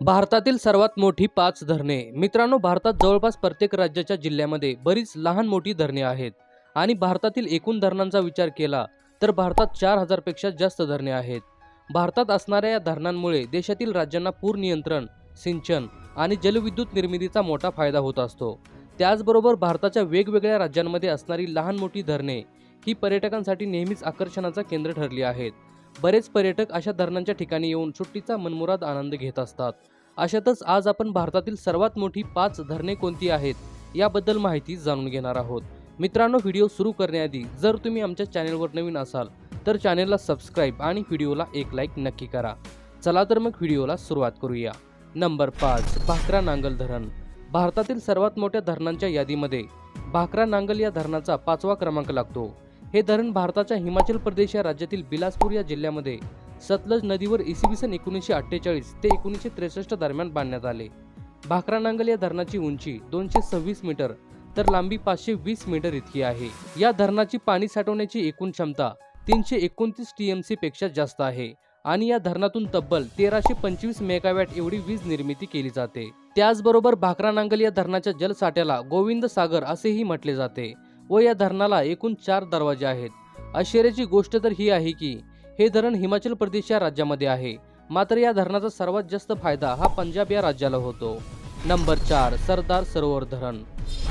भारतातील सर्वात मोठी पाच धरणे. मित्रांनो भारतात जवळपास प्रत्येक राज्याच्या जिल्ह्यामध्ये बरीच लहान मोठी धरणे आहेत. आणि भारतातील एकूण धरणांचा विचार केला तर भारतात चार हजारपेक्षा जास्त धरणे आहेत. भारतात असणाऱ्या या धरणांमुळे देशातील राज्यांना पूर नियंत्रण सिंचन आणि जलविद्युत निर्मितीचा मोठा फायदा होत असतो. त्याचबरोबर भारताच्या वेगवेगळ्या राज्यांमध्ये असणारी लहान मोठी धरणे ही पर्यटकांसाठी नेहमीच आकर्षणाचं केंद्र ठरली आहेत. बरेच पर्यटक अशा धरणांच्या ठिकाणी येऊन सुट्टीचा मनमुराद आनंद घेत असतात. अशातच आज आपण भारतातील सर्वात मोठी पाच धरणे कोणती आहेत याबद्दल माहिती जाणून घेणार आहोत. मित्रांनो व्हिडिओ सुरू करण्याआधी जर तुम्ही आमच्या चॅनेलवर नवीन असाल तर चॅनेलला सबस्क्राईब आणि व्हिडिओला एक लाईक नक्की करा. चला तर मग व्हिडिओला सुरुवात करूया. नंबर पाच भाकरा नांगल धरण. भारतातील सर्वात मोठ्या धरणांच्या यादीमध्ये भाकरा नांगल या धरणाचा पाचवा क्रमांक लागतो. हे धरण भारताच्या हिमाचल प्रदेश या राज्यातील बिलासपूर या जिल्ह्यामध्ये. सतलज नदीवर इसवी सन एकोणीसशे अठ्ठेचाळीस ते एकोणीसशे त्रेसष्ट दरम्यान बांधण्यात आले. भाकरा नांगल या धरणाची उंची दोनशे सव्वीस मीटर तर लांबी पाचशे वीस मीटर इतकी आहे. या धरणाची पाणी साठवण्याची एकूण क्षमता तीनशे एकोणतीस टीएमसी पेक्षा जास्त आहे आणि या धरणातून तब्बल तेराशे पंचवीस मेगावॅट एवढी वीज निर्मिती केली जाते. त्याचबरोबर भाकरा नांगल या धरणाच्या जलसाठ्याला गोविंद सागर असेही म्हटले जाते. व या धरणाला एकूण चार दरवाजे आहेत. आश्चर्याची गोष्ट तर ही आहे की हे धरण हिमाचल प्रदेश या राज्यामध्ये आहे. मात्र या धरणाचा सर्वात जास्त फायदा हा पंजाब या राज्याला होतो. नंबर चार सरदार सरोवर धरण.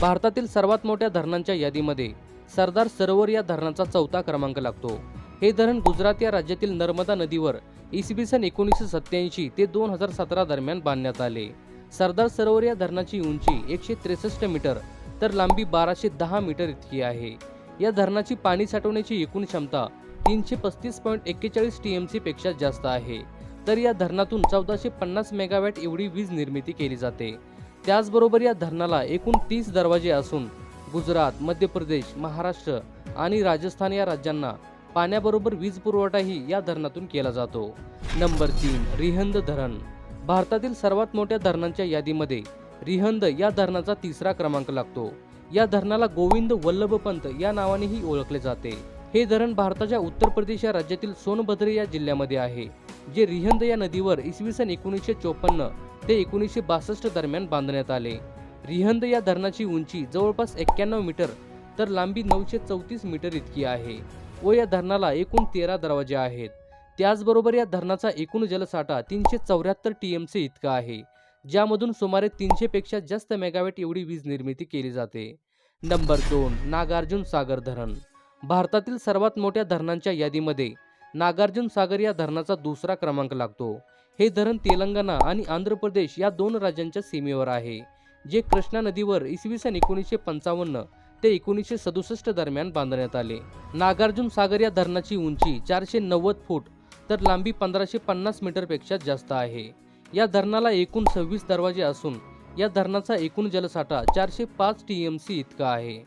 भारतातील सर्वात मोठ्या धरणांच्या यादीमध्ये सरदार सरोवर या धरणाचा चौथा क्रमांक लागतो. हे धरण गुजरात या राज्यातील नर्मदा नदीवर इसवी सन एकोणीसशे सत्याऐंशी ते दोन हजार सतरा दरम्यान बांधण्यात आले. सरदार सरोवर या धरणाची उंची एकशे त्रेसष्ट मीटर तर लांबी बाराशे दहा मीटर इतकी आहे. या धरणाची पाणी साठवण्याची एकूण क्षमता तीनशे पस्तीस पॉईंट एक्केचाळीस टी एम सी पेक्षा जास्त आहे. तर या धरणातून चौदाशे पन्नास मेगावॅट एवढी वीज निर्मिती केली जाते. त्याचबरोबर या धरणाला एकूण तीस दरवाजे असून गुजरात मध्य प्रदेश महाराष्ट्र आणि राजस्थान या राज्यांना पाण्याबरोबर वीज पुरवठाही या धरणातून केला जातो. नंबर तीन रिहंद धरण. भारतातील सर्वात मोठ्या धरणांच्या यादीमध्ये रिहंद या धरणाचा तिसरा क्रमांक लागतो. या धरणाला गोविंद वल्लभ पंत या नावानेही ओळखले जाते. हे धरण भारताच्या उत्तर प्रदेश या राज्यातील सोनभद्र या जिल्ह्यामध्ये आहे जे रिहंद या नदीवर इसवी सन एकोणीसशे चोपन्न ते एकोणीसशे बासष्ट दरम्यान बांधण्यात आले. रिहंद या धरणाची उंची जवळपास एक्क्याण्णव मीटर तर लांबी नऊशे चौतीस मीटर इतकी आहे व या धरणाला एकूण तेरा दरवाजे आहेत. त्याचबरोबर या धरणाचा एकूण जलसाठा तीनशे चौऱ्याहत्तर टी एम सी इतका आहे. ज्यामधून सुमारे तीनशे पेक्षा जास्त मेगावॅट एवढी वीज निर्मिती केली जाते. नंबर दोन नागार्जुन सागर धरण. भारतातील सर्वात मोठ्या धरणांच्या यादीमध्ये नागार्जुन सागर या धरणाचा दुसरा क्रमांक लागतो. हे धरण तेलंगणा आणि आंध्र प्रदेश या दोन राज्यांच्या सीमेवर आहे जे कृष्णा नदीवर इसवी सन एकोणीसशे पंचावन्न ते एकोणीसशे सदुसष्ट दरम्यान बांधण्यात आले. नागार्जुन सागर या धरणाची उंची चारशे नव्वद फूट तर लांबी पंधराशे पन्नास मीटरपेक्षा जास्त आहे. या धरणाला एकूण सव्वीस दरवाजे असून या धरणाचा एकूण जलसाठा चारशे पाच टी एम सी इतका आहे.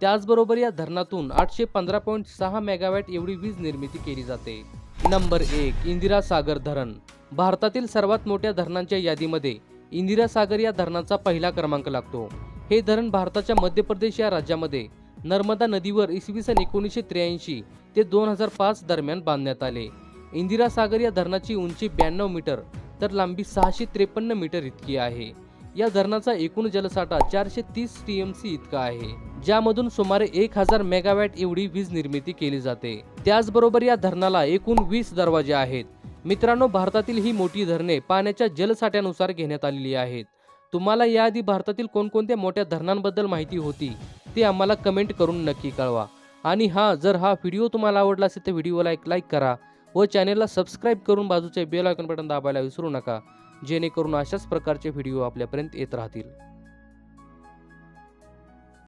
त्याचबरोबर या धरणातून आठशे पंधरा पॉईंट सहा मेगावॅट एवढी वीज निर्मिती केली जाते. नंबर एक इंदिरा सागर धरण. भारतातील सर्वात मोठ्या धरणांच्या यादीमध्ये इंदिरा सागर या धरणाचा पहिला क्रमांक लागतो. हे धरण भारताच्या मध्य प्रदेश या राज्यामध्ये नर्मदा नदीवर इसवी सन एकोणीसशे त्र्याऐंशी ते दोन हजार पाच दरम्यान बांधण्यात आले. इंदिरा सागर या धरणाची उंची ब्याण्णव मीटर तर लांबी सहाशे त्रेपन्न मीटर इतकी आहे. या धरणाचा एकूण जलसाठा चारशे तीस टी एम सी इतका आहे ज्यामधून सुमारे एक हजार मेगावॅट एवढी वीज निर्मिती केली जाते. त्याचबरोबर या धरणाला एकूण वीस दरवाजे आहेत. मित्रांनो भारतातील ही मोठी धरणे पाण्याच्या जलसाठ्यानुसार घेण्यात आलेली आहेत. तुम्हाला याआधी भारतातील कोणकोणत्या मोठ्या धरणांबद्दल माहिती होती ते आम्हाला कमेंट करून नक्की कळवा. आणि हा जर हा व्हिडिओ तुम्हाला आवडला असेल तर व्हिडिओला एक लाईक करा व चॅनेलला सबस्क्राईब करून बाजूचे बेल आयकॉन बटन दाबायला विसरू नका जेणेकरून अशाच प्रकारचे व्हिडिओ आपल्यापर्यंत येत राहतील.